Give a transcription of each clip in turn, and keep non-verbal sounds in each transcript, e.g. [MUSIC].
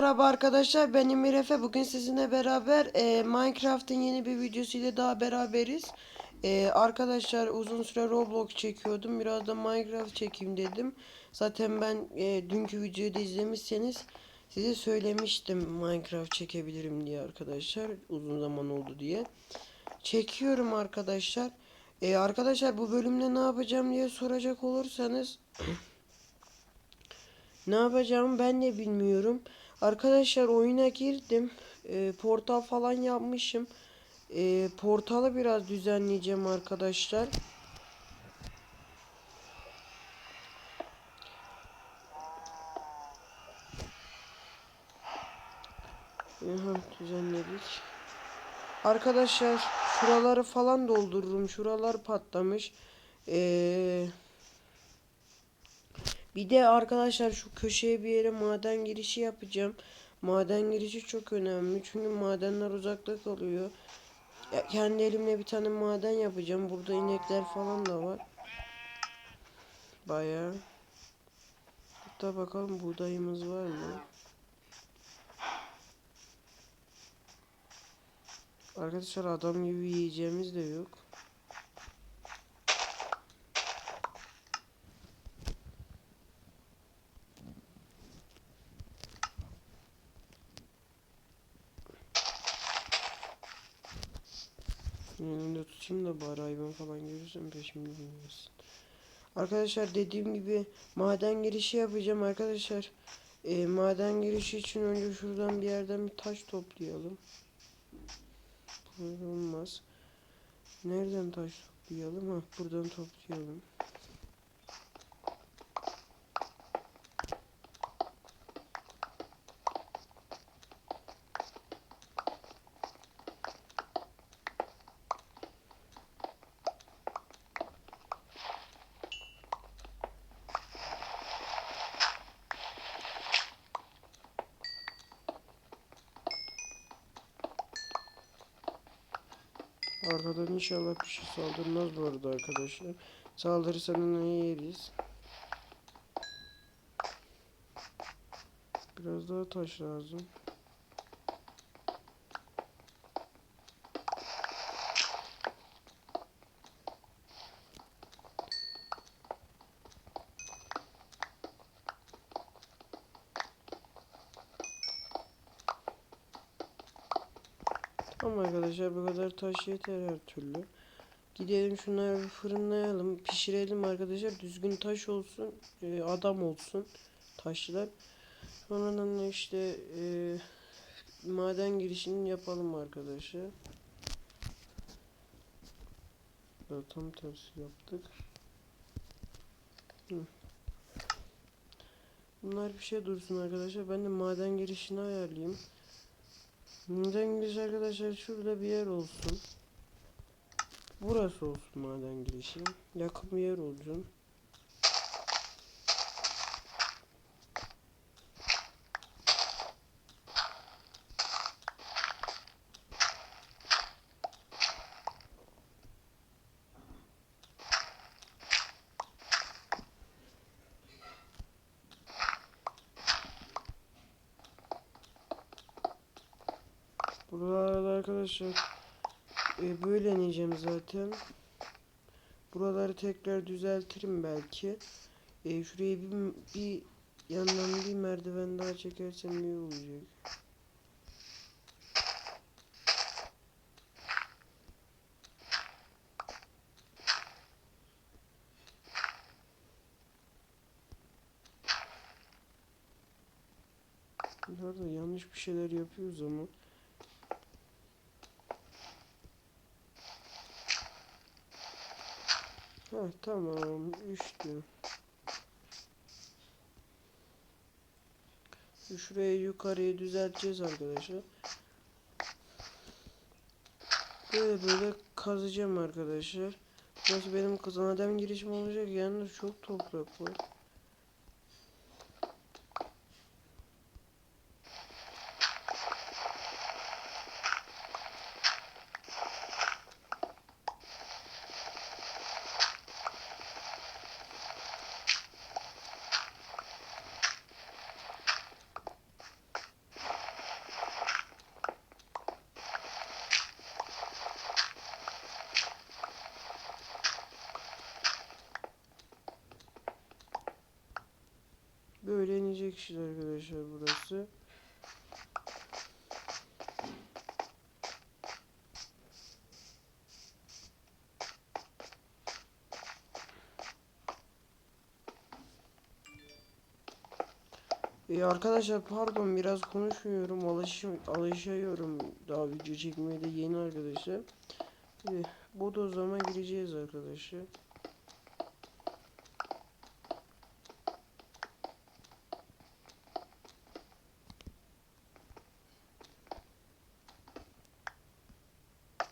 Merhaba arkadaşlar ben Emir bugün sizinle beraber e, Minecraft'ın yeni bir videosuyla daha beraberiz. E, arkadaşlar uzun süre Roblox çekiyordum biraz da Minecraft çekeyim dedim. Zaten ben e, dünkü videoyu da izlemişseniz size söylemiştim Minecraft çekebilirim diye arkadaşlar uzun zaman oldu diye. Çekiyorum arkadaşlar. E, arkadaşlar bu bölümde ne yapacağım diye soracak olursanız [CLEARS THROAT] ne yapacağımı ben de bilmiyorum. Arkadaşlar oyuna girdim. E, portal falan yapmışım. E, portalı biraz düzenleyeceğim arkadaşlar. Aha, düzenledik. Arkadaşlar şuraları falan doldururum. Şuralar patlamış. Eee bir de arkadaşlar şu köşeye bir yere maden girişi yapacağım. Maden girişi çok önemli. Çünkü madenler uzakta kalıyor. Ya, kendi elimle bir tane maden yapacağım. Burada inekler falan da var. Bayağı. Hatta bakalım buğdayımız var mı? Arkadaşlar adam gibi yiyeceğimiz de yok. Elimde tutayım da bari hayvan falan görürsem peşimde bulunmasın. Arkadaşlar dediğim gibi maden girişi yapacağım arkadaşlar. E, maden girişi için önce şuradan bir yerden bir taş toplayalım. Böyle olmaz. Nereden taş toplayalım? Ha buradan toplayalım. Arkadan inşallah bir şey saldırmaz bu arada arkadaşlar. Saldırırsa onu yeriz. Biraz daha taş lazım. Tamam arkadaşlar bu kadar taş yeter her türlü. Gidelim şunları bir fırınlayalım. Pişirelim arkadaşlar. Düzgün taş olsun. e, adam olsun. Taşlar. Sonradan da işte e, maden girişini yapalım arkadaşlar. Ya, tam tersi yaptık. Bunlar bir şey dursun arkadaşlar. Ben de maden girişini ayarlayayım. Maden girişi arkadaşlar şurada bir yer olsun. Burası olsun maden girişi. Yakın bir yer olsun. Buralarda arkadaşlar e, böyle ineceğim zaten. Buraları tekrar düzeltirim belki. E, şuraya bir, bir yandan bir merdiven daha çekersem iyi olacak. Da yanlış bir şeyler yapıyoruz ama. Heh, tamam üçtü. Şurayı yukarıya düzelteceğiz arkadaşlar. Böyle böyle kazacağım arkadaşlar. Burası benim kızım girişim olacak. Yalnız çok toprak var. Bitecek işte arkadaşlar burası. Ee, arkadaşlar pardon biraz konuşmuyorum alış alışıyorum daha video çekmeye de yeni arkadaşlar. Ee, bodozlama gireceğiz arkadaşlar.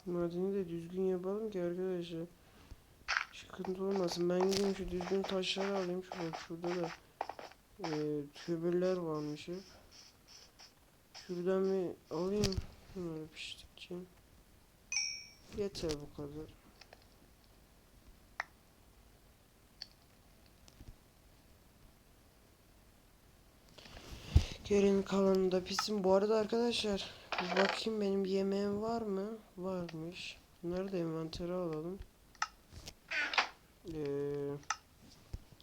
Madeni de düzgün yapalım ki arkadaşlar. Sıkıntı olmasın. Ben gideyim şu düzgün taşları alayım. Şu bak şurada da e, kömürler varmış hep. Şuradan bir alayım. Bunları piştikçe. Yeter bu kadar. Geri'nin kalanı da pişsin. Bu arada arkadaşlar bir bakayım benim yemeğim var mı? Varmış. Bunları da envantere alalım. Ee,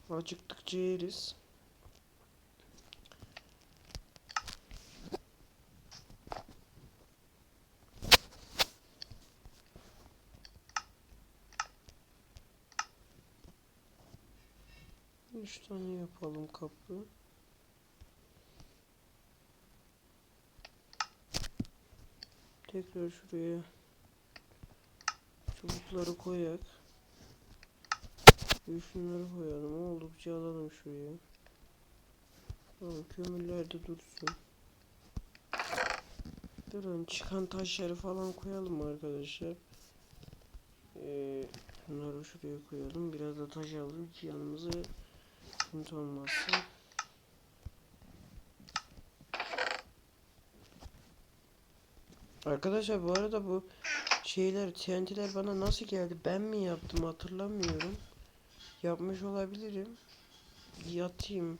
acıktıkça yeriz. Üç tane yapalım kapı. Tekrar şuraya çubukları koyak. Şunları koyalım. Oldukça alalım şuraya. Tamam kömürler de dursun. Durun çıkan taşları falan koyalım arkadaşlar. Ee, bunları şuraya koyalım. Biraz da taş alalım ki yanımıza sıkıntı. Arkadaşlar bu arada bu şeyler TNT'ler bana nasıl geldi ben mi yaptım hatırlamıyorum. Yapmış olabilirim. Yatayım.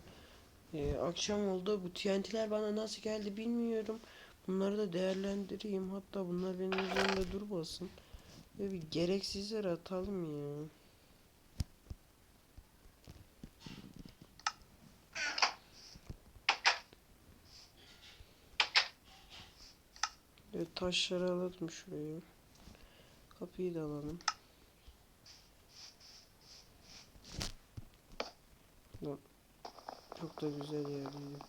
Ee, akşam oldu bu TNT'ler bana nasıl geldi bilmiyorum. Bunları da değerlendireyim. Hatta bunlar benim üzerimde durmasın. Ve bir gereksizler atalım ya. Evet taşları alalım şuraya. Kapıyı da alalım. Çok da güzel yerdeydi.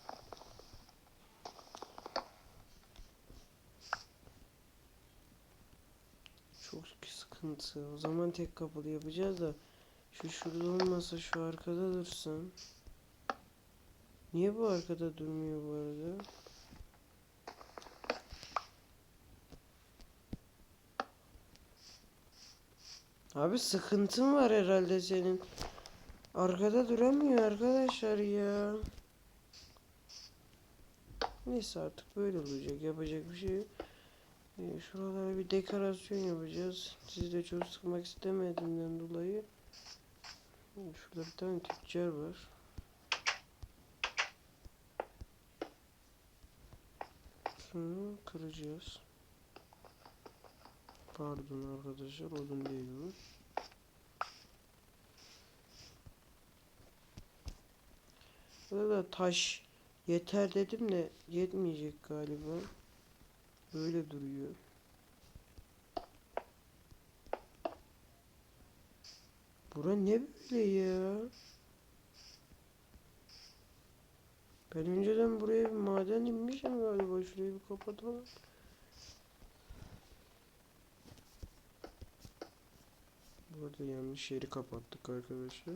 Çok sıkıntı. O zaman tek kapılı yapacağız da şu şurada olmasa şu arkada dursun. Niye bu arkada durmuyor bu arada? Abi sıkıntın var herhalde senin. Arkada duramıyor arkadaşlar ya. Neyse artık böyle olacak. Yapacak bir şey yok. Ee, şuralara bir dekorasyon yapacağız. Sizi de çok sıkmak istemediğimden dolayı. Ee, Şurada bir tane tüccar var. Şunu kıracağız. Pardon arkadaşlar odun değil bu. Burada da taş yeter dedim de yetmeyecek galiba. Böyle duruyor. Bura ne böyle ya? Ben önceden buraya bir maden inmişim galiba. Şurayı bir kapatalım. Burada yanlış yeri kapattık arkadaşlar.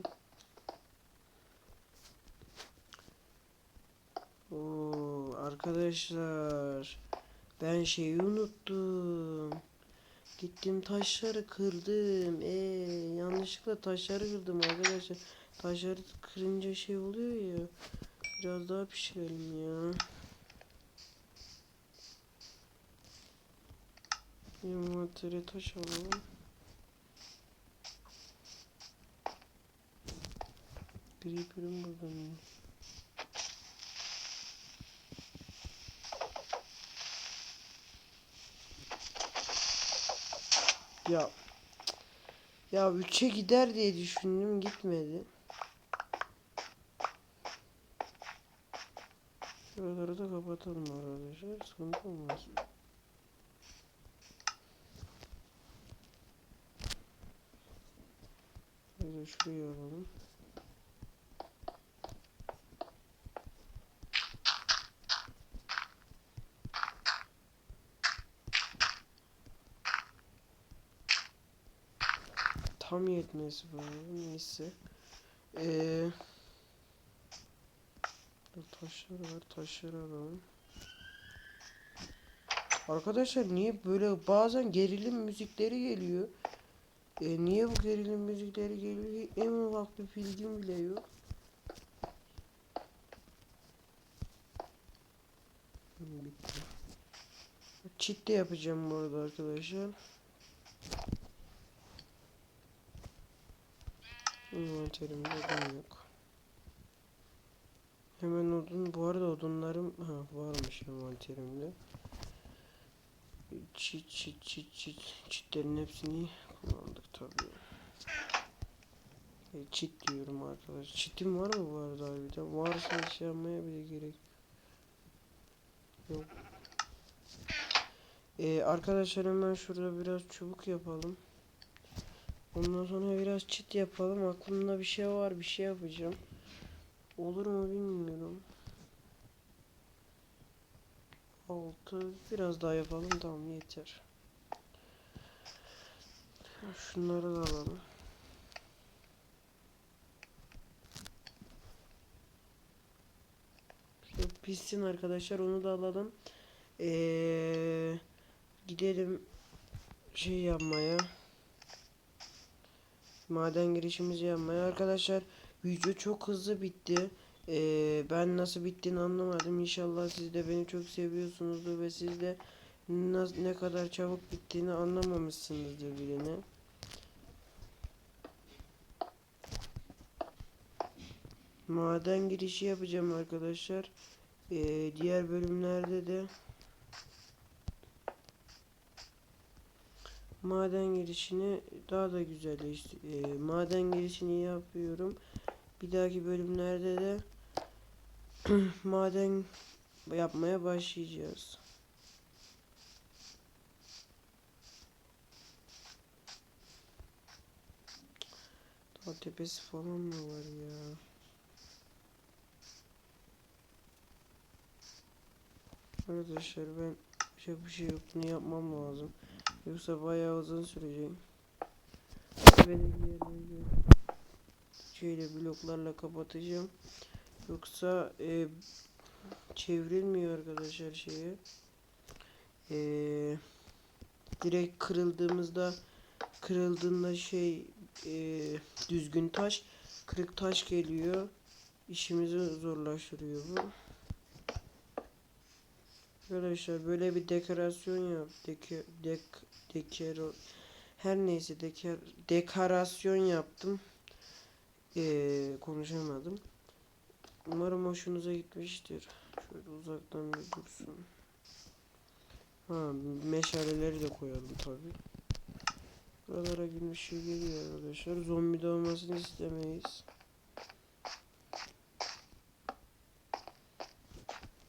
Oo arkadaşlar ben şeyi unuttum. Gittim taşları kırdım. Ee yanlışlıkla taşları kırdım arkadaşlar. Taşları kırınca şey oluyor ya. Biraz daha pişirelim ya. Envantere taş alalım. Creeper'ım buradan. ya. Ya ya 3'e gider diye düşündüm gitmedi. Şuraları da kapatalım arkadaşlar. Sıkıntı olmaz. Şöyle şuraya alalım. Tam yetmesi lazım. Neyse. Ee, dur, taşlar var. Taşları alalım. Arkadaşlar niye böyle bazen gerilim müzikleri geliyor? E, niye bu gerilim müzikleri geliyor? En ufak bir bilgim bile yok. Bitti. De yapacağım bu arada arkadaşlar. Envanterimde odun yok. Hemen odun. Bu arada odunlarım ha, varmış envanterimde. Çit çit çit çit. Çitlerin hepsini kullandık tabii. E, çit diyorum arkadaş. Çitim var mı bu arada harbiden? Varsa şey yapmaya bile gerek yok. E, arkadaşlar hemen şurada biraz çubuk yapalım. Ondan sonra biraz çit yapalım. Aklımda bir şey var. Bir şey yapacağım. Olur mu bilmiyorum. Altı biraz daha yapalım tamam yeter. Şunları da alalım. Şu Pişsin arkadaşlar onu da alalım. Ee, gidelim şey yapmaya. Maden girişimizi yapmaya. Arkadaşlar video çok hızlı bitti. Ee, ben nasıl bittiğini anlamadım. İnşallah siz de beni çok seviyorsunuzdur ve siz de ne kadar çabuk bittiğini anlamamışsınızdır birini. Maden girişi yapacağım arkadaşlar. Ee, diğer bölümlerde de maden girişini daha da güzelleştir. Ee, maden girişini yapıyorum. Bir dahaki bölümlerde de [CLEARS THROAT] maden yapmaya başlayacağız. Dağ tepesi falan mı var ya? Arkadaşlar ben şey bir şey yok bunu yapmam lazım. Yoksa bayağı uzun sürecek. Benim yerleri şeyle bloklarla kapatacağım. Yoksa e, çevrilmiyor arkadaşlar şeye. E, direkt kırıldığımızda kırıldığında şey e, düzgün taş kırık taş geliyor. İşimizi zorlaştırıyor bu. Arkadaşlar böyle bir dekorasyon yap. Deke, dek, dekero, her neyse deker, dekorasyon yaptım. Ee, konuşamadım. Umarım hoşunuza gitmiştir. Şöyle uzaktan bir dursun. Ha meşaleleri de koyalım tabi. Buralara gün ışığı geliyor arkadaşlar. Zombi de olmasını istemeyiz.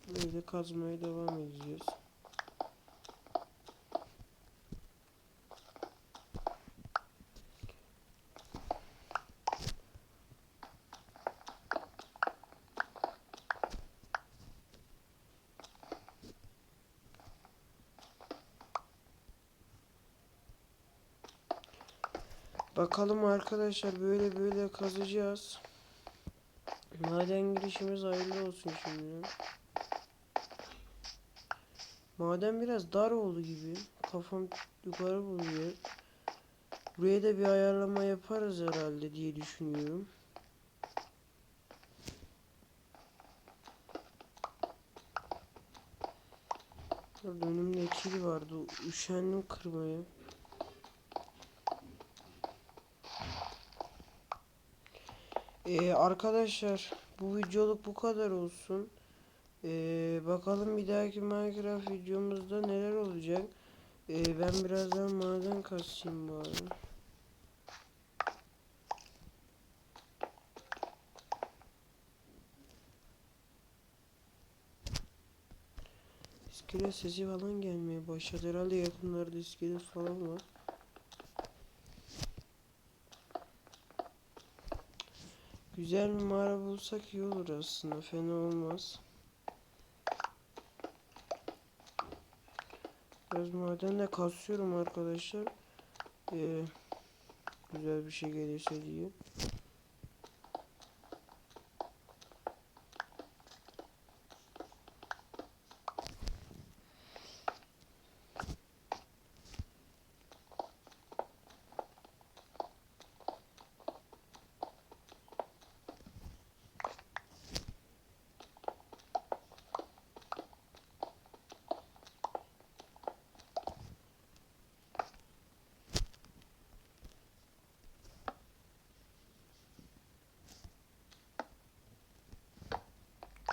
Böyle kazmaya devam edeceğiz. Bakalım arkadaşlar böyle böyle kazacağız. Maden girişimiz hayırlı olsun şimdi. Maden biraz dar oldu gibi. Kafam yukarı buluyor. Buraya da bir ayarlama yaparız herhalde diye düşünüyorum. Orada önümde kil vardı. Üşendim kırmaya. Ee, arkadaşlar bu videoluk bu kadar olsun. Ee, bakalım bir dahaki Minecraft videomuzda neler olacak. Ee, ben birazdan maden kasayım bari. iskelet sesi falan gelmeye başladı. Herhalde yakınlarda iskelet falan var. Güzel bir mağara bulsak iyi olur aslında. Fena olmaz. Biraz madenle kasıyorum arkadaşlar. Ee, güzel bir şey gelirse diye.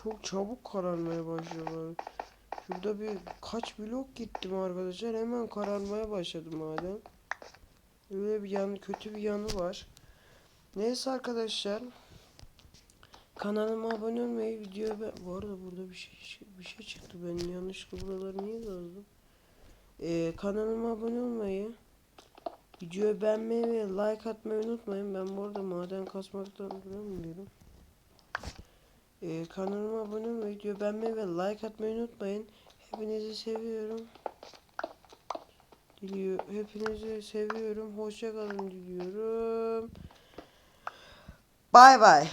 Çok çabuk kararmaya başlıyorlar. Şurada bir kaç blok gittim arkadaşlar. Hemen kararmaya başladı maden. Öyle bir yanı kötü bir yanı var. Neyse arkadaşlar. Kanalıma abone olmayı, videoya ben... Bu arada burada bir şey bir şey çıktı. Ben yanlışlıkla buraları niye yazdım? Ee, kanalıma abone olmayı, videoyu beğenmeyi ve like atmayı unutmayın. Ben bu arada maden kasmaktan duramıyorum. Ee, kanalıma abone olmayı, video beğenmeyi ve like atmayı unutmayın. Hepinizi seviyorum. Diliyor. Hepinizi seviyorum. Hoşça kalın diliyorum. Bay bay.